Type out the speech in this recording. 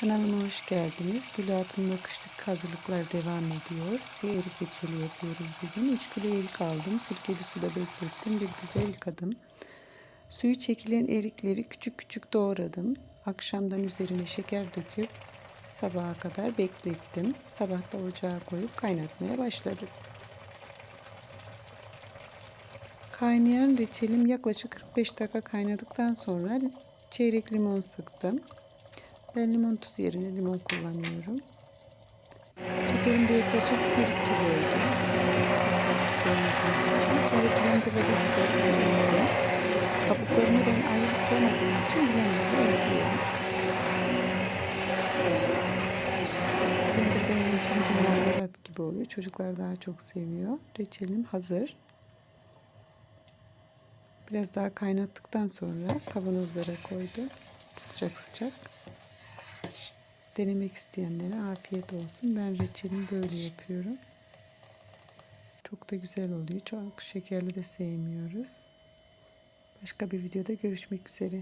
Kanalıma hoş geldiniz. Gül Hatun'la kışlık hazırlıklar devam ediyor. Size erik reçeli yapıyoruz bugün. 3 kilo erik aldım. Sirkeli suda beklettim. Bir güzel yıkadım. Suyu çekilen erikleri küçük küçük doğradım. Akşamdan üzerine şeker döküp sabaha kadar beklettim. Sabah da ocağa koyup kaynatmaya başladım. Kaynayan reçelim yaklaşık 45 dakika kaynadıktan sonra çeyrek limon sıktım. Ben limon tuzu yerine limon kullanıyorum. Şekerim de yaklaşık 1 kiloydu. Sonra blenderda karıştırdım. Kabuklarını ben ayrı koymadığım için blenderda ezliyorum. Blender benim için marmelat gibi oluyor. Çocuklar daha çok seviyor. Reçelim hazır. Biraz daha kaynattıktan sonra kavanozlara koydum. Sıcak sıcak. Denemek isteyenlere afiyet olsun. Ben reçelimi böyle yapıyorum. Çok da güzel oluyor. Çok şekerli de sevmiyoruz. Başka bir videoda görüşmek üzere.